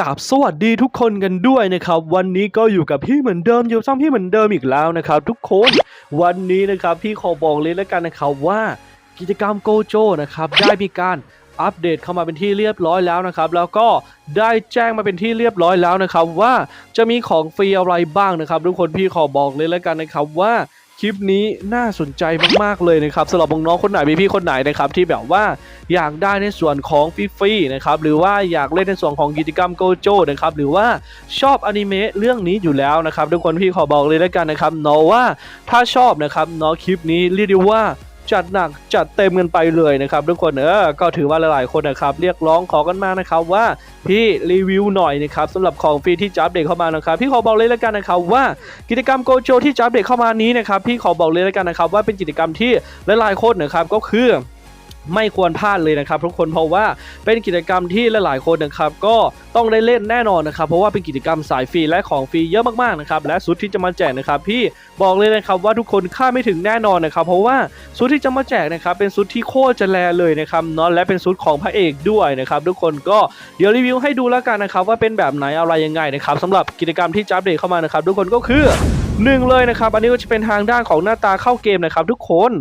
กับสวัสดีทุกคนกันด้วยนะครับ วันนี้ก็อยู่กับพี่เหมือนเดิมอยู่ซ้ำพี่เหมือนเดิมอีกแล้วนะครับ ทุกคนวันนี้นะครับพี่ขอบอกเลยแล้วกันนะครับว่ากิจกรรมโกโจนะครับได้มีการอัปเดตเข้ามาเป็นที่เรียบร้อยแล้วนะครับ แล้วก็ได้แจ้งมาเป็นที่เรียบร้อยแล้วนะครับ ว่าจะมีของฟรีอะไรบ้างนะครับ ทุกคนพี่ขอบอกเลยแล้วกันนะครับว่า คลิปนี้น่าสนใจมาก ๆ เลยนะครับสำหรับน้องๆคนไหนพี่ๆคนไหนนะครับที่แบบว่าอยากได้ในส่วนของฟรีๆนะครับหรือว่าอยากเล่นในส่วนของกิจกรรมโกโจนะครับหรือว่าชอบอนิเมะเรื่องนี้อยู่แล้วนะครับทุกคนพี่ขอบอกเลยแล้วกันนะครับเนาะว่าถ้าชอบนะครับเนาะคลิปนี้เรียกได้ว่า จัดหนักจัดเต็มกันไปเลยนะครับทุกคนเออก็ถือว่าหลายๆคนนะครับเรียกร้องขอกันมานะครับว่าพี่รีวิวหน่อยนะครับสำหรับของฟรีที่จับเด็กเข้ามานะครับพี่ขอบอกเลยแล้วกันนะครับว่ากิจกรรมโกโจที่จับเด็กเข้ามานี้นะครับพี่ขอบอกเลยแล้วกันนะครับว่าเป็นกิจกรรมที่หลายๆคนนะครับก็คือ ไม่ควรพลาดเลยนะครับทุกคนเพราะว่าเป็นกิจกรรมที่หลายๆคนนะครับก็ต้องได้เล่นแน่นอนนะครับเพราะว่าเป็นกิจกรรมสายฟรีและของฟรีเยอะมากๆนะครับและสุดที่จะมาแจกนะครับพี่บอกเลยนะครับว่าทุกคนคาดไม่ถึงแน่นอนนะครับเพราะว่าสุดที่จะมาแจกนะครับเป็นสุดที่โคตรจะแลเลยนะครับเนาะและเป็นสุดของพระเอกด้วยนะครับทุกคนก็เดี๋ยวรีวิวให้ดูแล้วกันนะครับว่าเป็นแบบไหนอะไรยังไงนะครับสำหรับกิจกรรมที่จะอัปเดตเข้ามานะครับทุกคนก็คือหนึ่งเลยนะครับอันนี้ก็จะเป็นทางด้านของหน้าตาเข้าเกมนะครับทุกคน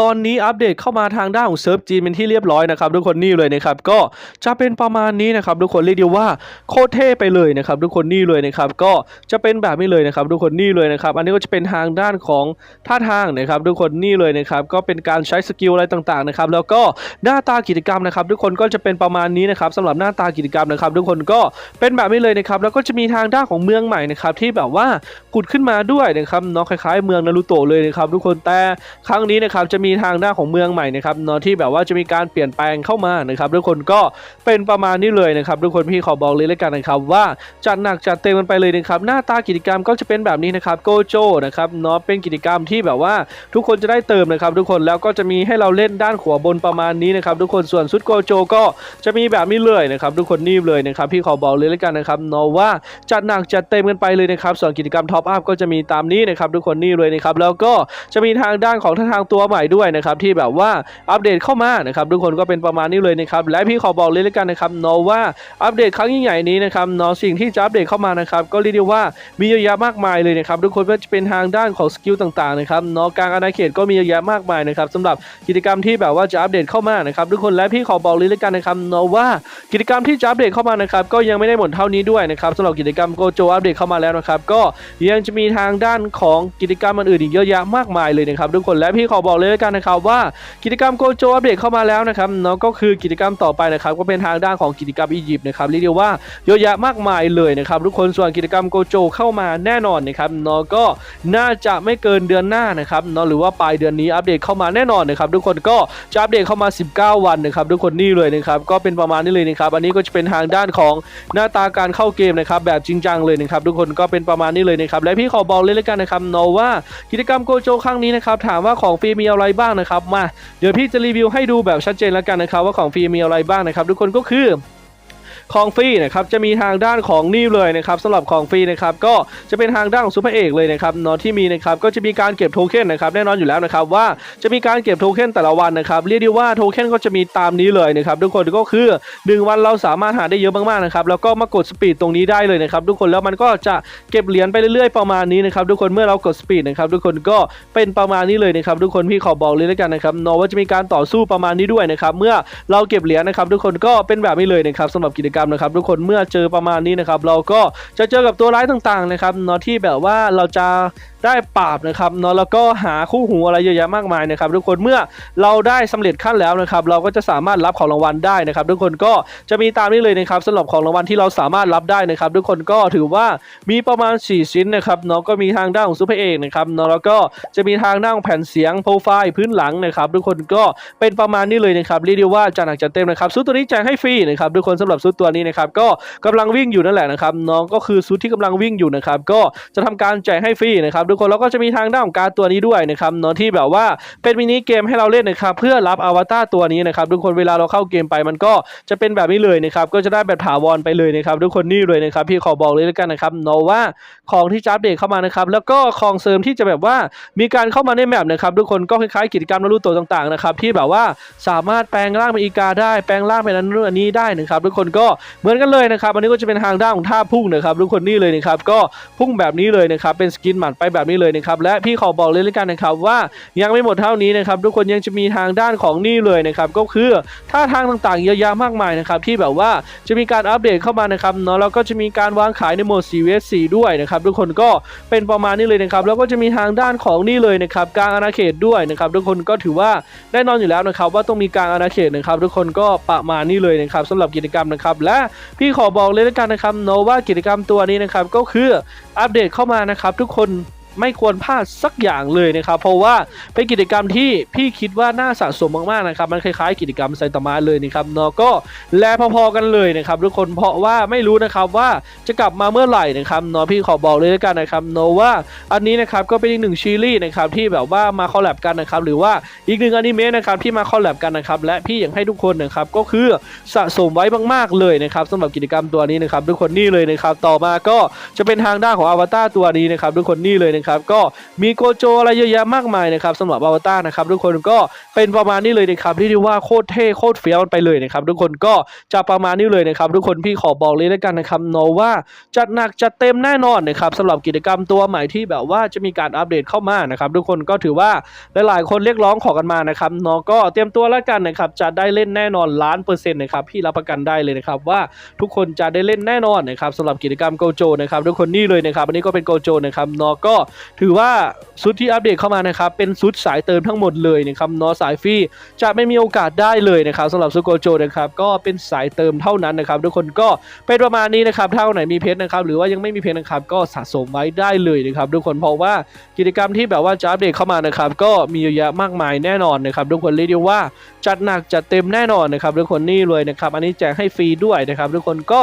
ตอนนี้อัปเดตเข้ามาทางด้านของเซิร์ฟจีนเป็นที่เรียบร้อยนะครับทุกคนนี่เลยนะครับก็จะเป็นประมาณนี้นะครับทุกคนเรียกได้ว่าโคตรเท่ไปเลยนะครับทุกคนนี่เลยนะครับก็จะเป็นแบบนี้เลยนะครับทุกคนนี่เลยนะครับอันนี้ก็จะเป็นทางด้านของท่าทางนะครับทุกคนนี่เลยนะครับก็เป็นการใช้สกิลอะไรต่างๆนะครับแล้วก็หน้าตากิจกรรมนะครับทุกคนก็จะเป็นประมาณนี้นะครับสำหรับหน้าตากิจกรรมนะครับทุกคนก็เป็นแบบนี้เลยนะครับแล้วก็จะมีทางด้านของเมืองใหม่นะครับที่แบบว่าผุดขึ้นมาด้วยนะครับเนาะคล้ายๆ เมืองนารูโตะเลยนะครับทุกคนแต่ครั้งนี้นะครับจะมีีทางด้านของเมืองใหม่นะครับเนาะที่แบบว่าจะมีการเปลี่ยนแปลงเข้ามานะครับทุกคนก็เป็นประมาณนี้เลยนะครับทุกคนพี่ขอบอกเลยแล้วกันนะครับว่าจัดหนักจัดเต็มกันไปเลยนะครับหน้าตากิจกรรมก็จะเป็นแบบนี้นะครับโกโจนะครับเนาะเป็นกิจกรรมที่แบบว่าทุกคนจะได้เติมนะครับทุกคนแล้วก็จะมีให้เราเล่นด้านขวาบนประมาณนี้นะครับทุกคนส่วนชุดโกโจก็จะมีแบบนี้เลยนะครับทุกคนนี่เลยนะครับพี่ขอบอกเลยแล้วกันนะครับเนาะว่าจัดหนักจัดเต็มกันไปเลยนะครับส่วนกิจกรรมท็อปอัพก็จะมีตามนี้นะครับทุกคนนี่เลยนะครับแล้วก็จะมีทางด้านของทางตัวใหม่ด้วย้วยนะครับที่แบบว่าอัปเดตเข้ามานะครับทุกคนก็เป็นประมาณนี้เลยนะครับและพี่ขอบอกเลยแล้วกันนะครับเนาะว่าอัปเดตครั้งยิ่งใหญ่นี้นะครับเนาะสิ่งที่จะอัปเดตเข้ามานะครับก็เรียกได้ว่ามีเยอะแยะมากมายเลยนะครับทุกคนว่าจะเป็นทางด้านของสกิลต่างๆนะครับเนาะกลางอาณาเขตก็มีเยอะแยะมากมายนะครับสำหรับกิจกรรมที่แบบว่าจะอัปเดตเข้ามานะครับทุกคนและพี่ขอบอกเลยแล้วกันนะครับเนาะว่ากิจกรรมที่จะอัปเดตเข้ามานะครับก็ยังไม่ได้หมดเท่านี้ด้วยนะครับสำหรับกิจกรรมโกโจอัปเดตเข้ามาแล้วนะครับก็ยังจะมีทางด้านของกิจกรรมอื่นๆอีกเยอะแยะมากมายเลยนะครับทุกคนและพี่ขอบอกเลยแล้วกันนะครับว่ากิจกรรมโกโจอัปเดตเข้ามาแล้วนะครับเนาะก็คือกิจกรรมต่อไปนะครับก็เป็นทางด้านของกิจกรรมอียิปต์นะครับเรียกได้ว่าเยอะแยะมากมายเลยนะครับทุกคนส่วนกิจกรรมโกโจเข้ามาแน่นอนนะครับเนาะก็น่าจะไม่เกินเดือนหน้านะครับเนาะหรือว่าปลายเดือนนี้อัปเดตเข้ามาแน่นอนนะครับทุกคนก็จะอัปเดตเข้ามา 19 วันนะครับทุกคนนี่เลยนะครับก็เป็นประมาณนี้เลยนะครับอันนี้ก็จะเป็นทางด้านของหน้าตาการเข้าเกมนะครับแบบจริงจังเลยนะครับทุกคนก็เป็นประมาณนี้เลยนะครับและพี่ขอบอกเลยแล้วกันนะครับเนาะว่ากิจกรรมโกโจครั้งนี้นะครับถามว่าของฟรีมีอะไรบ้างนะครับมาเดี๋ยวพี่จะรีวิวให้ดูแบบชัดเจนแล้วกันนะครับว่าของฟรีมีอะไรบ้างนะครับทุกคนก็คือ ของฟรีนะครับจะมีทางด้านของนี่เลยนะครับสำหรับของฟรีนะครับก็จะเป็นทางด้านของซูเปอร์เอกเลยนะครับเนาะที่มีนะครับก็จะมีการเก็บโทเค็นนะครับแน่นอนอยู่แล้วนะครับว่าจะมีการเก็บโทเค็นแต่ละวันนะครับเรียกได้ว่าโทเค็นก็จะมีตามนี้เลยนะครับทุกคนก็คือ1วันเราสามารถหาได้เยอะมากๆนะครับแล้วก็มากดสปีดตรงนี้ได้เลยนะครับทุกคนแล้วมันก็จะเก็บเหรียญไปเรื่อยๆประมาณนี้นะครับทุกคนเมื่อเรากดสปีดนะครับทุกคนก็เป็นประมาณนี้เลยนะครับทุกคนพี่ขอบอกเลยแล้วกันนะครับเนาะว่าจะมีการต่อสู้ประมาณนี้ด้วยนะครับเมื่อเราเก็บเหรียญนะครับทุกคนก็เป็นแบบนี้เลยนะครับสำหรับกิจกรรมนะครับทุกคนเมื่อเจอประมาณนี้นะครับเราก็จะเจอกับตัวร้ายต่างๆนะครับเนาะที่แบบว่าเราจะได้ปราบนะครับเนาะแล้วก็หาคู่หูอะไรเยอะแยะมากมายนะครับทุกคนเมื่อเราได้สำเร็จขั้นแล้วนะครับเราก็จะสามารถรับของรางวัลได้นะครับ ทุกคนก็จะมีตามนี้เลยนะครับสำหรับของรางวัลที่เราสามารถรับได้นะครับ ทุกคนก็ถือว่ามีประมาณ 4 ชิ้นนะครับเนาะก็มีทางด้านของซูเปอร์เอกนะครับเนาะแล้วก็จะมีทางด้านของแผ่นเสียงโปรไฟล์พื้นหลังนะครับทุกคนก็เป็นประมาณนี้เลยนะครับเรียกได้ว่าจัดหนักจัดเต็มนะครับซุดตัวนี้แจกให้ฟรีนะครับทุกคนสำหรับซุดตัวนี้นะครับก็กำลังวิ่งอยู่นั่นแหละนะครับน้องก็คือซุดที่กำลังวิ่งอยู่นะครับก็จะทำการแจกให้ฟรีนะครับทุกคนแล้วก็จะมีทางด้านของการตัวนี้ด้วยนะครับเนาะที่แบบว่าเป็นมินิเกมให้เราเล่นนะครับเพื่อรับอวตารตัวนี้นะครับทุกคนเวลาเราเข้าเกมไปมันก็จะเป็นแบบนี้เลยนะครับก็จะได้แบบถาวรไปเลยนะครับทุกคนนี่เลยนะครับพี่ขอบอกเลยแล้วกันนะครับเนาะว่าของที่จะอัปเดตเข้ามานะครับแล้วก็ของเสริมที่จะแบบว่ามีการเข้ามาในแมปนะครับทุกคนก็คล้ายๆกิจกรรมรูโตะต่างๆนะครับที่แบบว่าสามารถแปลงร่างเป็นอีกาได้แปลงร่างเป็นอันนู้นอันนี้ได้นะครับทุกคนก็เหมือนกันเลยนะครับอันนี้ก็จะเป็นทางด้านของท่าพุ่งนะครับทุกคนนี่เลยนะครับก็พุ่งแบบนี้เลยนะครับเป็นสกินหมัดไปแบบนี้เลยนะครับและพี่ขอบอกเลยแล้วกันนะครับว่ายังไม่หมดเท่านี้นะครับทุกคนยังจะมีทางด้านของนี่เลยนะครับก็คือท่าทางต่างๆเยอะแยะมากมายนะครับที่แบบว่าจะมีการอัปเดตเข้ามานะครับเนาะแล้วก็จะมีการวางขายในโหมด 4vs4 ด้วยนะครับทุกคนก็เป็นประมาณนี้เลยนะครับแล้วก็จะมีทางด้านของนี่เลยนะครับกลางอาณาเขตด้วยนะครับทุกคนก็ถือว่าแน่นอนอยู่แล้วนะครับว่าต้องมีกลางอาณาเขตนะครับทุกคนก็ประมาณนี้เลยนะครับสำหรับกิจกรรมนะครับและพี่ขอบอกเลยแล้วกันนะครับเนาะว่ากิจกรรมตัวนี้นะครับก็คืออัปเดตเข้ามานะครับทุกคน ไม่ควรพลาดสักอย่างเลยนะครับ เพราะว่าเป็นกิจกรรมที่พี่คิดว่าน่าสะสมมากๆนะครับ มันคล้ายๆ กิจกรรมไซตามะเลยนะครับเนาะก็แลพอๆกันเลยนะครับทุกคนเพราะว่าไม่รู้นะครับว่าจะกลับมาเมื่อไหร่นะครับเนาะพี่ขอบอกเลยแล้วกันนะครับเนาะว่าอันนี้นะครับก็เป็นอีกหนึ่งซีรีส์นะครับที่แบบว่ามาคอลแลบกันนะครับหรือว่าอีกหนึ่งอนิเมะนะครับที่มาคอลแลบกันนะครับและพี่อยากให้ทุกคนนะครับก็คือสะสมไว้มากๆเลยนะครับสำหรับกิจกรรมตัวนี้นะครับทุกคนนี่เลยนะครับต่อมาก็จะเป็นทางด้านของอวตารตัวนี้นะครับทุกคนนี่เลยนะครับครับก็มีโกโจอะไรเยอะแยะมากมายนะครับสำหรับอวตารนะครับทุกคนก็เป็นประมาณนี้เลยนะครับที่เรียกว่าโคตรเท่โคตรเฟี้ยวมันไปเลยนะครับทุกคนก็จะประมาณนี้เลยนะครับทุกคนพี่ขอบอกเลยแล้วกันนะครับเนว่าจัดหนักจัดเต็มแน่นอนนะครับสำหรับกิจกรรมตัวใหม่ที่แบบว่าจะมีการอัปเดตเข้ามานะครับทุกคนก็ถือว่าหลายๆ คนเรียกร้องขอกันมานะครับเนาะก็เตรียมตัวแล้วกันนะครับจะได้เล่นแน่นอนล้านเปอร์เซ็นต์นะครับพี่รับประกันได้เลยนะครับว่าทุกคนจะได้เล่นแน่นอนนะครับสำหรับกิจกรรมโกโจนะครับทุกคนนี่เลยนะครับอันนี้ก็เป็นโกโจนะครับเนาะก็ถือว่าชุดที่อัปเดตเข้ามานะครับ เป็นชุดสายเติมทั้งหมดเลยนะครับนาะสายฟรีจะไม่มีโอกาสได้เลยนะครับสำหรับซุโกโจนะครับก็เป็นสายเติมเท่านั้นนะครับทุกคนก็เป็นประมาณนี้นะครับถ้าไหนมีเพชรนะครับหรือว่ายังไม่มีเพชรนะครับก็สะสมไว้ได้เลยนะครับทุกคนเพราะว่ากิจกรรมที่แบบว่าจะอัปเดตเข้ามานะครับก็มีเยอะแยะมากมายแน่นอนนะครับทุกคนเรียกได้ว่าจัดหนักจัดเต็มแน่นอนนะครับทุกคนนี่เลยนะครับอันนี้แจกให้ฟรีด้วยนะครับทุกคนก็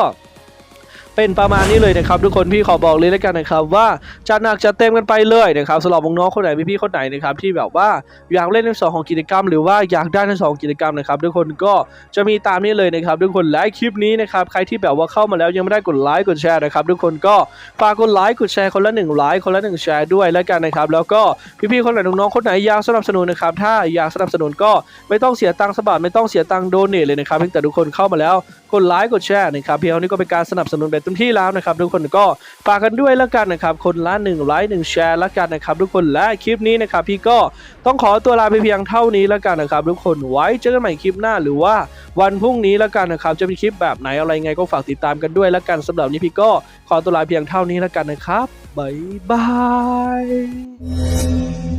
เป็นประมาณนี้เลยนะครับทุกคนพี่ขอบอกเลยแล้วกันนะครับว่าจัดหนักจัดเต็มกันไปเลยนะครับสำหรับน้องคนไหนพี่ๆคนไหนนะครับที่แบบว่าอยากเล่นในสองของกิจกรรม หรือว่าอยากได้ในสองกิจกรรมนะครับทุกคนก็จะมีตามนี้เลยนะครับทุกคนและคลิปนี้นะครับใครที่แบบว่าเข้ามาแล้วยังไม่ได้กดไลค์กดแชร์นะครับทุกคนก็ฝากกดไลค์กดแชร์คนละหนึ่งไลค์คนละหนึ่งแชร์ด้วยแล้วกันนะครับแล้วก็พี่ๆคนไหนน้องๆคนไหนอยากสนับสนุนนะครับถ้าอยากสนับสนุนก็ไม่ต้องเสียตังค์สบาทไม่ต้องเสียตังค์โดเนทเลยนะครับเพียงแต่ทุกคนเข้ามาแล้วกดไลค์กดแชร์นะครับเพียงนี้ก็เป็นการสนับสนุนแบบเต็มที่แล้วนะครับทุกคนก็ฝากกันด้วยแล้วกันนะครับคนละหนึ่งไลค์หนึ่งแชร์แล้วกันนะครับทุกคนและคลิปนี้นะครับพี่ก็ต้องขอตัวลาไปเพียงเท่านี้แล้วกันนะครับทุกคนไว้เจอกันใหม่คลิปหน้าหรือว่าวันพรุ่งนี้แล้วกันนะครับจะมีคลิปแบบไหนอะไรไงก็ฝากติดตามกันด้วยแล้วกันสำหรับนี้พี่ก็ขอตัวลาเพียงเท่านี้แล้วกันนะครับบ๊ายบาย